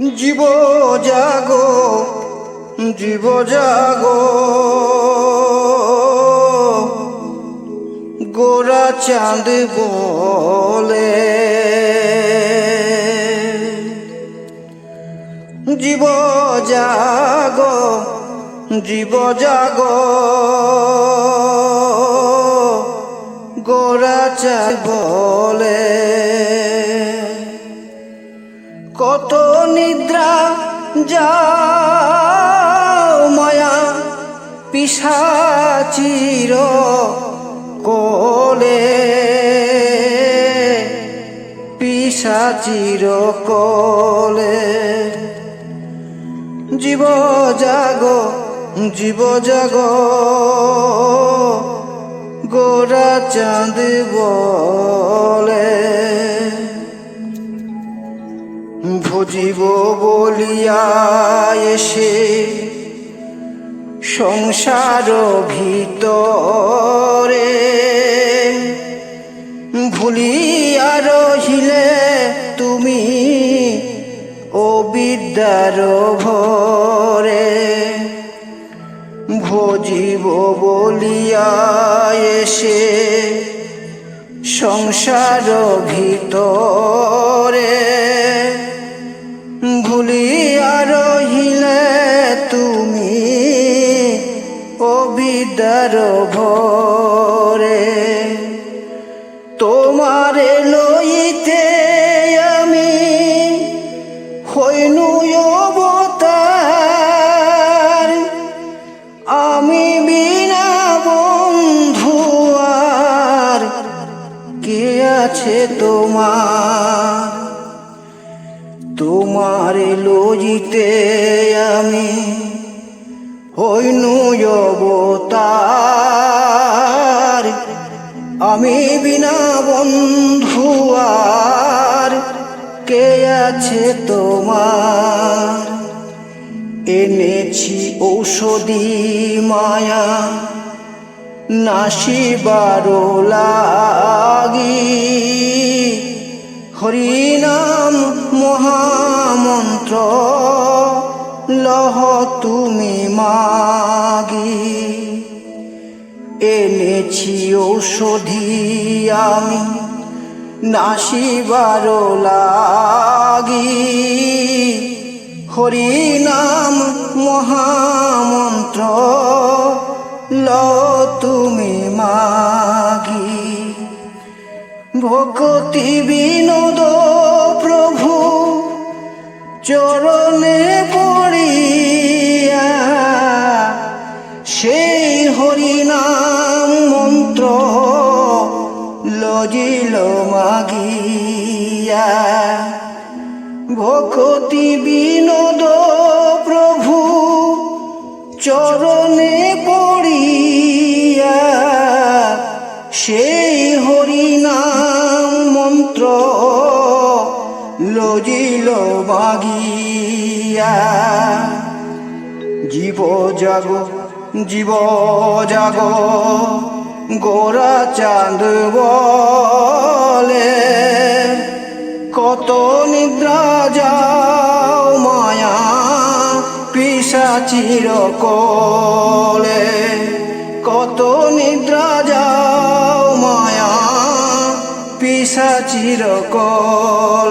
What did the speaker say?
জীব জাগো জীব জাগো। গোরা চাঁদ বলে, জীব জাগো জীব জাগো। গোরা চাঁদ বলে, কত নিদ্রা যাও মায়া পিসাচির কোলে। পিসাচির কোলে। জীব জাগো জীব জাগো গোরা চাঁদ বলে ভজিব বলিয়া এসে সংসার ভিতরে ভুলিয়া রহিলে তুমি ও বিদ্যার ভরে। ভজিব বলিয়া এসে সংসার ভিতরে ভরে তোমারে লইতে আমি হইনু অবতার। আমি বিনা বন্ধু আর কে আছে তোমার? তোমার লজিতে আমি হইনু অবতার। আমি বিনা বন্ধু আর কে আছে তোমার? এনেছি ঔষধি মায়া নাসিবারো লাগি। হরিনাম মহামন্ত্র, লহ তুমি মাগি। এনেছি ঔষধি আমি নাসিবারো লাগি। হরিনাম মহামন্ত্র ল তুমি মাগি। ভক্তি বিনোদ প্রভু, চরণে পড়িয়া লজিল মাগিয়া। ভক্তি বিনোদ প্রভু চরণে পড়িয়া। সেই হরিনাম মন্ত্র লজিল মাগিয়া। জীব জাগ জীব জাগ, গোরা চাঁদ পিসাচির চিরকলে কত নিদ্রা যাও মায়া পিসা কোলে